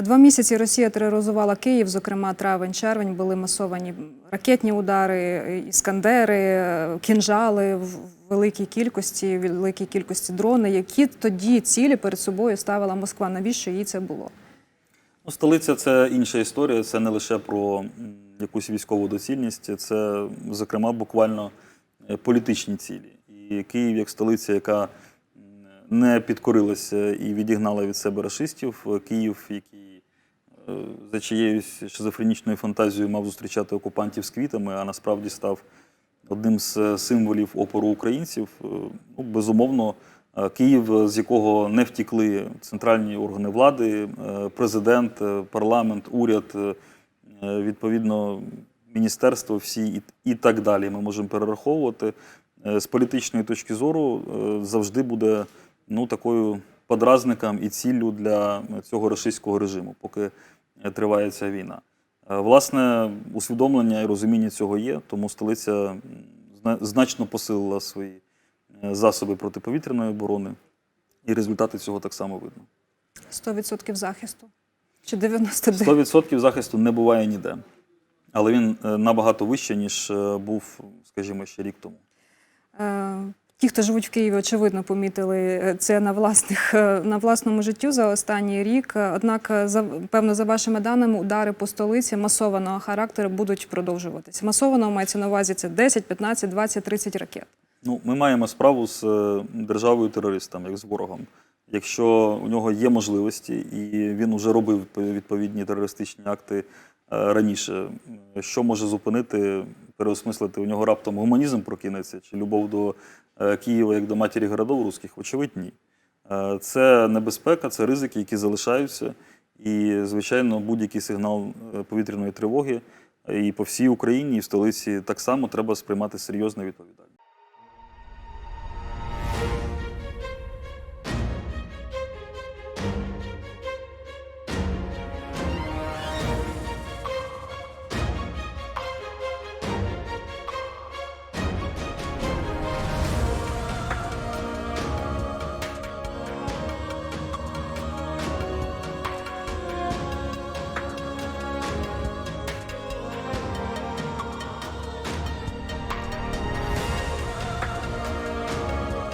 Два місяці Росія тероризувала Київ, зокрема травень-червень, були масовані ракетні удари, іскандери, кінжали в великій кількості, в великій кількості дрони. Які тоді цілі перед собою ставила Москва? Навіщо їй це було? Ну, столиця це інша історія. Це не лише про якусь військову доцільність, це, зокрема, буквально е, політичні цілі. І Київ, як столиця, яка не підкорилася і відігнала від себе рашистів, е, Київ, який е, за чиєюсь шизофренічною фантазією мав зустрічати окупантів з квітами, а насправді став одним з е, символів опору українців. Ну, безумовно, Київ, з якого не втікли центральні органи влади, президент, парламент, уряд, відповідно, міністерство, всі і, так далі. Ми можемо перераховувати. З політичної точки зору завжди буде ну, такою подразником і ціллю для цього рашистського режиму, поки триває ця війна. Е, Власне, усвідомлення і розуміння цього є, тому столиця значно посилила свої е, засоби протиповітряної оборони, і результати цього так само видно. 100% захисту? Чи 99%? 100% захисту не буває ніде, але він е, набагато вищий, ніж був, скажімо, ще рік тому. Ті, хто живуть в Києві, очевидно помітили е, це на власних е, на власному життю за останній рік. Однак, е, за певно, за вашими даними, удари по столиці масованого характеру будуть продовжуватися. Масованого мається на увазі це 10, 15, 20, 30 ракет. Ну, ми маємо справу з державою терористом, як з ворогом. Якщо у нього є можливості, і він вже робив відповідні терористичні акти раніше, що може зупинити, переосмислити у нього раптом гуманізм прокинеться чи любов до е, Києва як до матері городов руських? Очевидь, ні. Е, Це небезпека, це ризики, які залишаються. І, звичайно, будь-який сигнал е, повітряної тривоги і по всій Україні, і в столиці так само треба сприймати серйозно і відповідально.